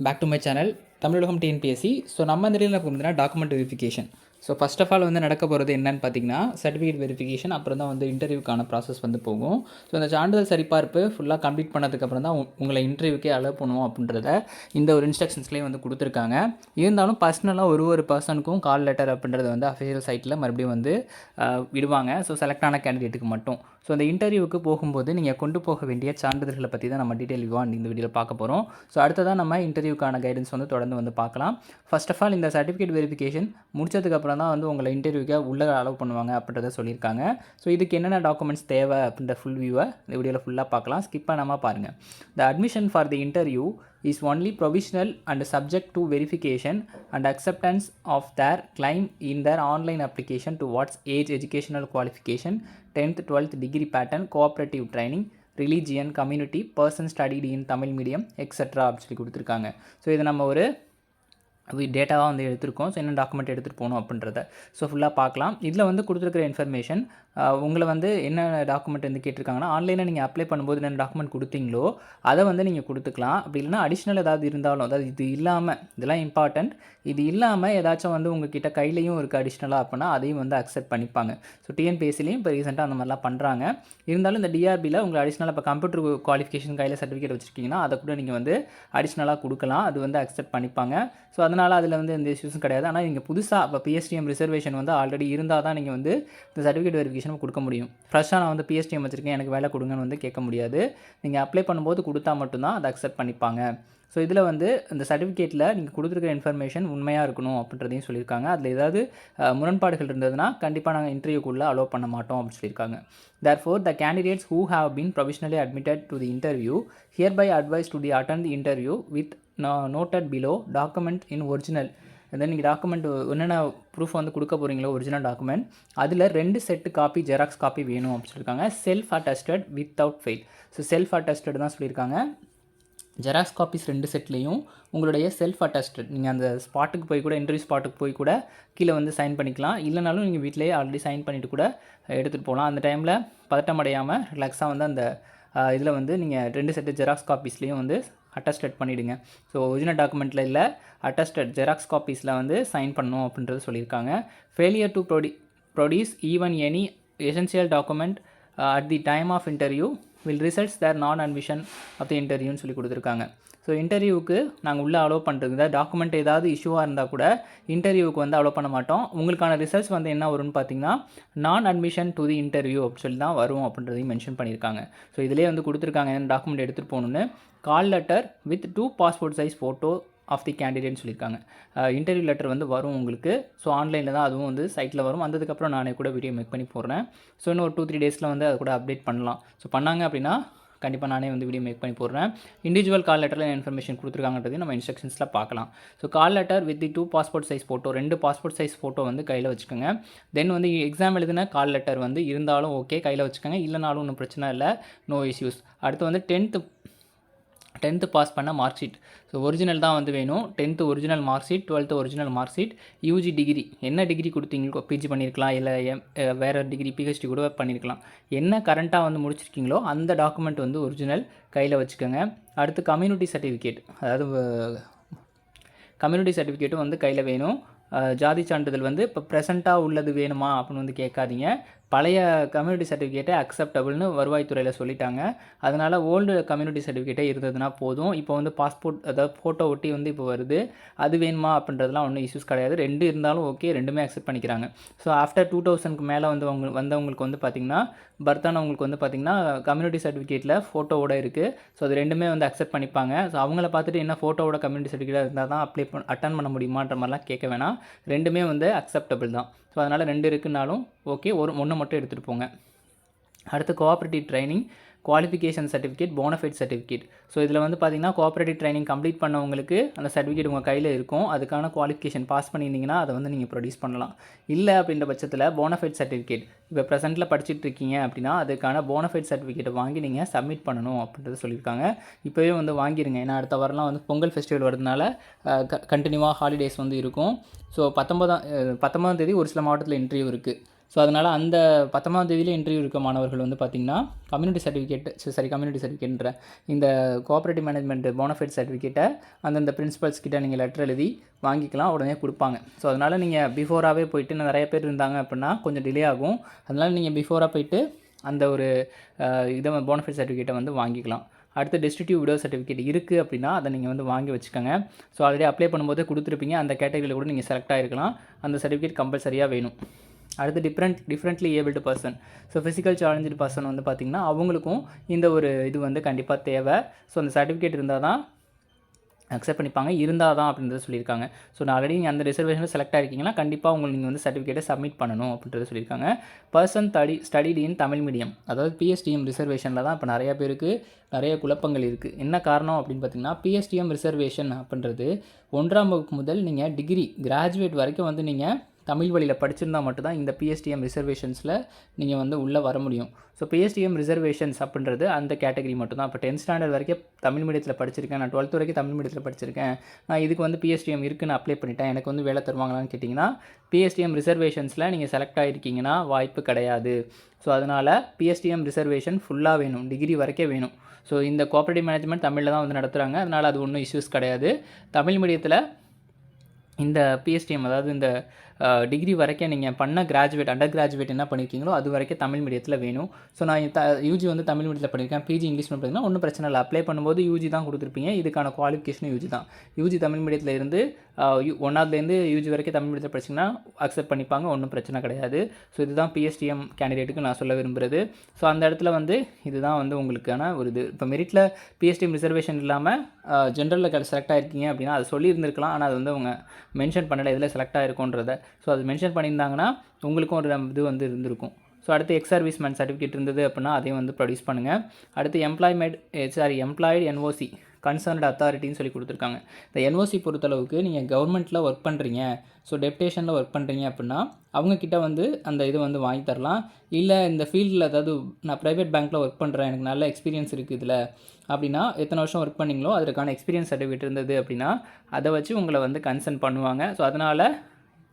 Back to my channel Tamizhagam TNPSC so நம்ம இந்த பார்த்தீங்கன்னா document verification so first of all வந்து நடக்க போகிறது என்னன்னு பார்த்தீங்கன்னா சர்டிஃபிகேட் வெரிஃபிகேஷன் அப்புறம் தான் வந்து இன்டர்வியூக்கான ப்ராசஸ் வந்து போகும். ஸோ இந்த சான்றிதழ் சரிபார்ப்பு ஃபுல்லாக கம்ப்ளீட் பண்ணதுக்கப்புறம் தான் உங்களை இன்டர்வியூக்கே அலோவ் பண்ணுவோம் அப்படின்றத இந்த ஒரு இன்ஸ்ட்ரக்ஷன்ஸ்லேயே வந்து கொடுத்துருக்காங்க. இருந்தாலும் பர்சனலாக ஒரு ஒரு பர்சனுக்கும் கால் லெட்டர் அப்படின்றத வந்து அஃபிஷியல் சைட்டில் மறுபடியும் வந்து விடுவாங்க. ஸோ செலக்ட் ஆன கேண்டிடேட்டுக்கு மட்டும். ஸோ அந்த இன்டர்வியூக்கு போகும்போது நீங்கள் கொண்டு போக வேண்டிய சான்றிதழ்களை பற்றி தான் நம்ம டீட்டெயில் விவான் இந்த வீடியோவில் பார்க்க போகிறோம் ஸோ அடுத்ததான் நம்ம இன்டர்வியூக்கான கைடன்ஸ் வந்து தொடர்ந்து வந்து பார்க்கலாம். ஃபஸ்ட் ஆஃப் ஆல் இந்த சர்டிஃபிகேட் வெரிஃபிகேஷன் முடிச்சதுக்கப்புறம் அப்புறம் தான் வந்து உங்களை இன்டர்வியூக்காக உள்ளே அலோவ் பண்ணுவாங்க அப்படின்றத சொல்லியிருக்காங்க ஸோ இதுக்கு என்னென்ன டாக்குமெண்ட்ஸ் தேவை அப்படின்ற ஃபுல் வியூவை இந்த வீடியோவில் ஃபுல்லாக பார்க்கலாம் ஸ்கிப் பண்ணாமல் பாருங்கள் the admission for the interview is only provisional and subject to verification and acceptance of their claim in the online application to what's age educational qualification tenth twelfth degree pattern cooperative training religion community person study in Tamil medium extra அப்படின்னு சொல்லி கொடுத்துருக்காங்க so இதை நம்ம ஒரு டேட்டாவாக வந்து எடுத்திருக்கோம். So என்ன document எடுத்துகிட்டு போகணும் அப்படின்றத. ஸோ ஃபுல்லாக பார்க்கலாம். இதில் வந்து கொடுத்துருக்குற இன்ஃபர்மேஷன் உங்களை வந்து என்ன டாக்குமெண்ட் வந்து கேட்டிருக்காங்கன்னா ஆன்லைனில் நீங்கள் அப்ளை பண்ணும்போது என்ன டாக்குமெண்ட் கொடுத்தீங்களோ அதை வந்து நீங்கள் கொடுத்துக்கலாம். அப்படி இல்லைன்னா அடிஷ்னல் ஏதாவது இருந்தாலும் அதாவது இது இல்லாமல் இதெல்லாம் இம்பார்ட்டண்ட் இது இல்லாமல் ஏதாச்சும் வந்து உங்ககிட்ட கையிலையும் இருக்குது அடிஷ்னலாக அப்படின்னா அதையும் வந்து அக்செப்ட் பண்ணிப்பாங்க. ஸோ டிஎன்பிஎஸ்சிலையும் இப்போ ரீசெண்டாக அந்த மாதிரிலாம் பண்ணுறாங்க இருந்தாலும் இந்த டிஆர்பியில் உங்களை அடிஷ்னலாக இப்போ கம்ப்யூட்டர் குவாலிஃபிகேஷன் கையில் சர்டிஃபிகேட் வச்சுருக்கீங்கன்னா அதை கூட நீங்கள் வந்து அடிஷ்னலாக கொடுக்கலாம். அது வந்து அக்செப்ட் பண்ணிப்பாங்க. ஸோ அதனால் அதில் வந்து எந்த இஷ்யூஸும் கிடையாது. ஆனால் நீங்கள் புதுசாக இப்போ பிஎஸ்டிஎம் ரிசர்வேஷன் வந்து ஆல்ரெடி இருந்தால் தான் நீங்கள் வந்து இந்த சர்டிஃபிகேட் வெரிஃபிகேஷன் கொடுக்க முடியும். ஃப்ரெஷ்ஷாக நான் வந்து பிஎஸ்டிஎம் வச்சுருக்கேன். எனக்கு வேலை கொடுங்கன்னு வந்து கேட்க முடியாது. நீங்கள் அப்ளை பண்ணும்போது கொடுத்தா மட்டும்தான் அதை அக்செப்ட் பண்ணிப்பாங்க. ஸோ இதில் வந்து இந்த சர்டிஃபிகேட்டில் நீங்கள் கொடுத்துருக்க இன்ஃபர்மேஷன் உண்மையாக இருக்கணும் அப்படின்றதையும் சொல்லியிருக்காங்க. அதில் ஏதாவது முரண்பாடுகள் இருந்ததுன்னா கண்டிப்பாக நாங்கள் இன்டர்வியூக்குள்ளே அலோவ் பண்ண மாட்டோம் அப்படின்னு சொல்லியிருக்காங்க. Therefore the candidates who have been provisionally admitted to the interview hereby advised to the attend the interview with non noted below document in original then நீங்கள் டாக்குமெண்ட் என்னென்ன ப்ரூஃப் வந்து கொடுக்க போகிறீங்களோ ஒரிஜினல் டாக்குமெண்ட் அதில் ரெண்டு செட்டு காப்பி ஜெராக்ஸ் காப்பி வேணும் அப்படின்னு சொல்லியிருக்காங்க. Self attested without fail so self attested தான் சொல்லியிருக்காங்க. ஜெராக்ஸ் காப்பீஸ் ரெண்டு செட்லேயும் உங்களுடைய செல்ஃப் அட்டஸ்டட் நீங்கள் அந்த ஸ்பாட்டுக்கு போய் கூட இன்டர்வியூ ஸ்பாட்டுக்கு போய் கூட கீழே வந்து சைன் பண்ணிக்கலாம். இல்லைனாலும் நீங்கள் வீட்டிலேயே ஆல்ரெடி சைன் பண்ணிவிட்டு கூட எடுத்துகிட்டு போகலாம். அந்த டைமில் பதட்டம் அடையாமல் ரிலாக்ஸாக வந்து அந்த இதில் வந்து நீங்கள் ரெண்டு செட்டு ஜெராக்ஸ் காப்பீஸ்லேயும் வந்து அட்டஸ்டட் பண்ணிவிடுங்க ஸோ ஒரிஜினல் டாக்குமெண்ட்டில் இல்லை அட்டஸ்டட் ஜெராக்ஸ் காப்பீஸில் வந்து சைன் பண்ணணும் அப்படின்றது சொல்லியிருக்காங்க. Failure to prod produce even any essential document at the time of interview will results their non admission of தி இன்டர்வியூன்னு சொல்லி கொடுத்துருக்காங்க. ஸோ இன்டர்வியூக்கு நாங்கள் உள்ளே அலோவ் பண்ணுறது டாக்குமெண்ட் ஏதாவது இஷ்யூவாக இருந்தால் கூட இன்டர்வியூவுக்கு வந்து அலோவ் பண்ண மாட்டோம். உங்களுக்கான ரிசல்ட்ஸ் வந்து என்ன வரும்னு பார்த்தீங்கன்னா நான் அட்மிஷன் டு தி இன்டர்வியூ அப்படின்னு சொல்லி தான் வரும் அப்படின்றதையும் மென்ஷன் பண்ணியிருக்காங்க. ஸோ இதிலே வந்து கொடுத்துருக்காங்க என்ன டாக்குமெண்ட் எடுத்துகிட்டு போகணுன்னு call letter with two passport size photo of the கேண்டிடேட்னு சொல்லியிருக்காங்க. இன்டர்வியூ லெட்டர் வந்து வரும் உங்களுக்கு. ஸோ ஆன்லைனில் தான் அதுவும் வந்து சைட்டில் வரும். வந்ததுக்கப்புறம் நானே கூட வீடியோ மேக் பண்ணி போடுறேன். ஸோ இன்னும் ஒரு டூ த்ரீ டேஸில் வந்து அதை கூட அப்டேட் பண்ணலாம். ஸோ பண்ணாங்க அப்படின்னா கண்டிப்பாக நானே வந்து வீடியோ மேக் பண்ணி போடுறேன். இண்டிவிஜுவல் கால் லெட்டரில் இன்ஃபர்மேஷன் கொடுத்துருக்காங்கன்றதையும் நம்ம இன்ஸ்ட்ரக்ஷன்ஸில் பார்க்கலாம். So call letter with the two passport size photo ரெண்டு பாஸ்போர்ட் சைஸ் ஃபோட்டோ வந்து கையில் வச்சுக்கோங்க. தென் வந்து எக்ஸாம் எழுதின கால் லெட்டர் வந்து இருந்தாலும் ஓகே கையில் வச்சுக்கோங்க. இல்லைனாலும் ஒன்றும் பிரச்சனை இல்லை. நோ இஷ்யூஸ் அடுத்து வந்து டென்த்து டென்த்து பாஸ் பண்ண மார்க் ஷீட். ஸோ ஒரிஜினல் தான் வந்து வேணும். Tenth original mark sheet twelfth original mark sheet UG degree என்ன டிகிரி கொடுத்தீங்களோ பிஜி பண்ணியிருக்கலாம் இல்லை எம் வேறு டிகிரி பிஹெச்டி கூட பண்ணியிருக்கலாம் என்ன கரண்ட்டாக வந்து முடிச்சிருக்கீங்களோ அந்த டாக்குமெண்ட் வந்து ஒரிஜினல் கையில் வச்சுக்கோங்க. அடுத்து கம்யூனிட்டி சர்டிஃபிகேட் அதாவது கம்யூனிட்டி சர்டிஃபிகேட்டும் வந்து கையில் வேணும். ஜாதி சான்றிதழ் வந்து இப்போ ப்ரெசண்ட்டாக உள்ளது வேணுமா அப்படின்னு வந்து கேட்காதீங்க. பழைய கம்யூனிட்டி சர்டிஃபிகேட்டே அக்செப்டபுள்னு வருவாய்த்துறையில் சொல்லிட்டாங்க. அதனால் ஓல்டு கம்யூனிட்டி சர்டிஃபிகேட்டே இருந்ததுன்னா போதும். இப்போ வந்து பாஸ்போர்ட் அதாவது ஃபோட்டோ ஒட்டி வந்து இப்போ வருது. அது வேணுமா அப்படின்றதுலாம் ஒன்றும் இஷ்யூஸ் கிடையாது. ரெண்டு இருந்தாலும் ஓகே ரெண்டுமே அக்செப்ட் பண்ணிக்கிறாங்க. ஸோ ஆஃப்டர் டூ தௌசண்ட்க்கு மேலே வந்து அவங்க வந்தவங்களுக்கு வந்து பார்த்திங்கன்னா பர்த்தானவங்களுக்கு வந்து பார்த்திங்கன்னா கம்யூனிட்டி சர்டிஃபிகேட்டில் ஃபோட்டோவோட இருக்குது ஸோ அது ரெண்டுமே வந்து அக்செப்ட் பண்ணிப்பாங்க. ஸோ அவங்கள பார்த்துட்டு என்ன ஃபோட்டோவோட கம்யூனிட்டி சர்டிஃபிகேட் இருந்தால் தான் அப்ளை அட்டன் பண்ண முடியுமான்ற மாதிரிலாம் கேட்க வேணாம். ரெண்டுமே வந்து அக்செப்டபிள் தான். ஸோ அதனால் ரெண்டு இருக்குன்னாலும் ஓகே ஒரு ஒன்று மட்டும் எடுத்துகிட்டு போங்க. அடுத்து cooperative training qualification certificate bonafide certificate so இதில் வந்து பார்த்தீங்கன்னா கோஆப்ரேட்டிவ் ட்ரைனிங் கம்ப்ளீட் பண்ணவங்களுக்கு அந்த சர்டிஃபிகேட் உங்கள் கையில் இருக்கும். அதுக்கான குவாலிஃபிகேஷன் பாஸ் பண்ணியிருந்தீங்கன்னா அதை வந்து நீங்கள் ப்ரொடியூஸ் பண்ணலாம். இல்லை அப்படின்ற பட்சத்தில் போனஃபைட் சர்டிஃபிகேட் இப்போ ப்ரெசென்ட்டில் படிச்சுட்டு இருக்கீங்க அப்படின்னா அதுக்கான போனஃபைட் சர்டிஃபிகேட்டை வாங்கி நீங்கள் சப்மிட் பண்ணணும் அப்படின்றத சொல்லியிருக்காங்க. இப்போவே வந்து வாங்கிருங்க. ஏன்னா அடுத்த வாரம்லாம் வந்து பொங்கல் ஃபெஸ்டிவல் வரதுனால கண்டினியூவாக ஹாலிடேஸ் வந்து இருக்கும். ஸோ பத்தொன்பதாம் அஹ், பத்தொன்பதாம் தேதி ஒரு சில மாவட்டத்தில் இன்டர்வியூ இருக்குது ஸோ அதனால் அந்த பத்தொம்பதாம் தேதியில் இன்டர்வியூ இருக்க மாணவர்கள் வந்து பார்த்திங்கன்னா கம்யூனிட்டி சர்டிஃபிகேட் சரி கம்யூனிட்டி சர்டிஃபிகேட்ன்ற இந்த கோஆப்ரேட்டிவ் மேனேஜ்மெண்ட் போனஃபைட் சர்டிஃபிகேட்டை அந்தந்த பிரின்சிபல்ஸ் கிட்ட நீங்கள் லெட்டர் எழுதி வாங்கிக்கலாம் உடனே கொடுப்பாங்க. ஸோ அதனால் நீங்கள் பிஃபோராகவே போயிட்டு நிறைய பேர் இருந்தாங்க அப்படின்னா கொஞ்சம் டிலே ஆகும். அதனால் நீங்கள் பிஃபோராக போயிட்டு அந்த ஒரு இதை போனஃபைட் சர்டிஃபிகேட்டை வந்து வாங்கிக்கலாம். அடுத்து டிஸ்ட்ரிக்டிவ் விடோ சர்டிஃபிகேட் இருக்குது அப்படின்னா அதை நீங்கள் வந்து வாங்கி வச்சுக்கோங்க. ஸோ ஆல்ரெடி அப்ளை பண்ணும்போது கொடுத்துருப்பீங்க. அந்த கேட்டகரியில் கூட நீங்கள் செலக்ட் ஆகிருக்கலாம் அந்த சர்டிஃபிகேட் கம்பல்சரியாக வேணும். அடுத்து different differently abled person so physical challenge person வந்து பார்த்திங்கன்னா அவங்களுக்கும் இந்த ஒரு இது வந்து கண்டிப்பாக தேவை. ஸோ அந்த சர்டிஃபிகேட் இருந்தால் தான் அக்செப்ட் பண்ணிப்பாங்க. இருந்தால் தான் அப்படின்றத சொல்லியிருக்காங்க. ஸோ நான் ஆல்ரெடி நீங்கள் அந்த ரிசர்வேஷனில் செலக்ட் ஆகிருக்கீங்கன்னா கண்டிப்பாக உங்களுக்கு நீங்கள் வந்து சர்டிஃபிகேட்டை சப்மிட் பண்ணணும் அப்படின்றத சொல்லியிருக்காங்க. Person that studied in Tamil medium அதாவது பிஎஸ்டிஎம் ரிசர்வேஷனில் தான் இப்போ நிறைய பேருக்கு நிறைய குழப்பங்கள் இருக்குது என்ன காரணம் அப்படின்னு பார்த்தீங்கன்னா பிஎஸ்டிஎம் ரிசர்வேஷன் அப்படின்றது ஒன்றாம் வகுப்பு முதல் நீங்கள் டிகிரி கிராஜுவேட் வரைக்கும் வந்து நீங்கள் தமிழ் வழியில் படிச்சிருந்தா மட்டும்தான் இந்த பிஎஸ்டிஎம் ரிசர்வேஷன்ஸில் நீங்கள் வந்து உள்ளே வர முடியும். ஸோ பிஎஸ்டிஎம் ரிசர்வேஷன்ஸ் அப்படின்றது அந்த கேட்டகரி மட்டும்தான். இப்போ டென்த் ஸ்டாண்டர்ட் வரைக்கும் தமிழ் மீடியத்தில் படிச்சிருக்கேன். நான் டுவெல்த் வரைக்கும் தமிழ் மீடியத்தில் படிச்சிருக்கேன். நான் இதுக்கு வந்து பிஎஸ்டிஎம் இருக்குன்னு அப்ளை பண்ணிட்டேன். எனக்கு வந்து வேலை தருவாங்களான்னு கேட்டிங்கன்னா பிஎஸ்டிஎம் ரிசர்வேஷன்ஸில் நீங்கள் செலக்ட் ஆகிருக்கீங்கன்னா வாய்ப்பு கிடையாது. ஸோ அதனால் பிஎஸ்டிஎம் ரிசர்வேஷன் ஃபுல்லாக வேணும். டிகிரி வரைக்கும் வேணும். ஸோ இந்த கோஆப்ரேட்டிவ் மேனேஜ்மெண்ட் தமிழில் தான் வந்து நடத்துகிறாங்க அதனால் அது ஒன்றும் இஷ்யூஸ் கிடையாது. தமிழ் மீடியத்தில் இந்த பிஎஸ்டிஎம் அதாவது இந்த டிகிரி வரைக்கும் நீங்கள் பண்ண கிராஜுவேட் அண்டர் கிராஜுவேட் என்ன பண்ணியிருக்கீங்களோ அது வரைக்கும் தமிழ் மீடியத்தில் வேணும். ஸோ நான் த யூஜி வந்து தமிழ் மீடியத்தில் பண்ணியிருக்கேன் பிஜி இங்கிலீஷ் பண்ணிங்கன்னா ஒன்றும் பிரச்சனை இல்லை. அப்ளை பண்ணும்போது யூஜி தான் கொடுத்துருப்பீங்க. இதுக்கான குவாலிஃபிகேஷனும் யூஜி தான். யூஜி தமிழ் மீடியத்தில் இருந்து ஒன்றாவதுலேருந்து யூஜி வரைக்கும் தமிழ் மீடியத்தில் படிச்சிங்கன்னா அக்செப்ட் பண்ணிப்பாங்க. ஒன்றும் பிரச்சனை கிடையாது. ஸோ இதுதான் பிஎஸ்டிஎம் கேண்டிடேட்டுக்கு நான் சொல்ல விரும்புகிறது ஸோ அந்த இடத்துல வந்து இதுதான் வந்து உங்களுக்கான ஒரு இது. இப்போ மெரிட்டில் பிஎஸ்டிஎம் ரிசர்வேஷன் இல்லாமல் ஜென்ரலில் செலக்ட் ஆகிருக்கீங்க அப்படின்னா அது சொல்லியிருந்திருக்கலாம். ஆனால் அது வந்து அவங்க மென்ஷன் பண்ணலை. இதில் செலக்ட் ஆகிருக்கோன்றத ஸோ அது மென்ஷன் பண்ணியிருந்தாங்கன்னா உங்களுக்கும் ஒரு இது வந்து இருந்திருக்கும். ஸோ அடுத்து எக்ஸ் சர்வீஸ்மேன் சர்டிஃபிகேட் இருந்தது அப்படின்னா அதையும் வந்து ப்ரொடியூஸ் பண்ணுங்கள் அடுத்து employment sorry employed NOC concerned அத்தாரிட்டின்னு சொல்லி கொடுத்துருக்காங்க. இந்த என்ஓசி பொறுத்தளவுக்கு நீங்கள் கவர்மெண்ட்டில் ஒர்க் பண்ணுறீங்க ஸோ டெப்டேஷனில் ஒர்க் பண்ணுறீங்க அப்படின்னா அவங்கக்கிட்ட வந்து அந்த இது வந்து வாங்கி தரலாம். இல்லை இந்த ஃபீல்டில் அதாவது நான் ப்ரைவேட் பேங்க்கில் ஒர்க் பண்ணுறேன் எனக்கு நல்ல எக்ஸ்பீரியன்ஸ் இருக்குது இதில் அப்படின்னா எத்தனை வருஷம் ஒர்க் பண்ணீங்களோ அதற்கான எக்ஸ்பீரியன்ஸ் சர்டிஃபிகேட் இருந்தது அப்படின்னா அதை வச்சு உங்களை வந்து கன்சர்ன் பண்ணுவாங்க. ஸோ அதனால்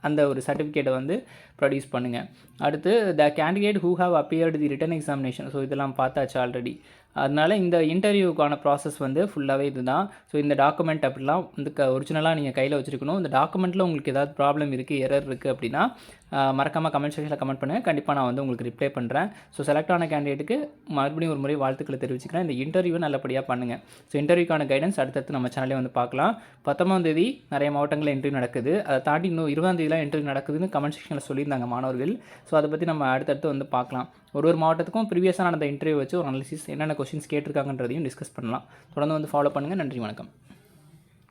அந்த ஒரு சர்டிஃபிகேட்டை வந்து ப்ரொடியூஸ் பண்ணுங்கள் அடுத்து the candidate who have appeared the written examination so இதெல்லாம் பார்த்தாச்சு ஆல்ரெடி அதனால இந்த இன்டர்வியூக்கான ப்ராசஸ் வந்து ஃபுல்லாகவே இதுதான். ஸோ இந்த டாக்குமெண்ட் அப்படிலாம் வந்து க ஒரிஜினலாக நீங்கள் கையில் வச்சுருக்கணும். இந்த டாக்குமெண்ட்டில் உங்களுக்கு ஏதாவது ப்ராப்ளம் இருக்குது எரர் இருக்குது அப்படின்னா மறக்காமல் கமெண்ட் செக்ஷனில் கமெண்ட் பண்ணுங்கள் கண்டிப்பாக நான் வந்து உங்களுக்கு ரிப்ளை பண்ணுறேன் ஸோ செலக்ட் ஆன கேண்டிடேட்டுக்கு மறுபடியும் ஒரு முறை வாழ்த்துக்களை தெரிவிச்சுக்கிறேன். இந்த இன்டர்வியூ நல்லபடியாக பண்ணுங்கள் ஸோ இன்டர்வியூக்கான கைடன்ஸ் அடுத்தடுத்து நம்ம சேனலே வந்து பார்க்கலாம். பத்தொம்பதாம் தேதி நிறைய மாவட்டங்களில் இன்டர்வியூ நடக்குது. அதை தாண்டி இன்னும் இருபதாம் தேதிலாம் இன்டர்வியூ நடக்குதுன்னு கமெண்ட் செக்ஷனில் சொல்லியிருந்தாங்க மாணவர்கள். ஸோ அதை பற்றி நம்ம அடுத்தடுத்து வந்து பார்க்கலாம். ஒரு ஒரு மாவட்டத்துக்கும் ப்ரீவியஸாக நடந்த இன்டர்வியூ வச்சு ஒரு அனாலிசிஸ் என்னென்ன கொஸ்டின்ஸ் கேட்டிருக்காங்கன்றதையும் டிஸ்கஸ் பண்ணலாம். தொடர்ந்து வந்து ஃபாலோ பண்ணுங்கள் நன்றி வணக்கம்.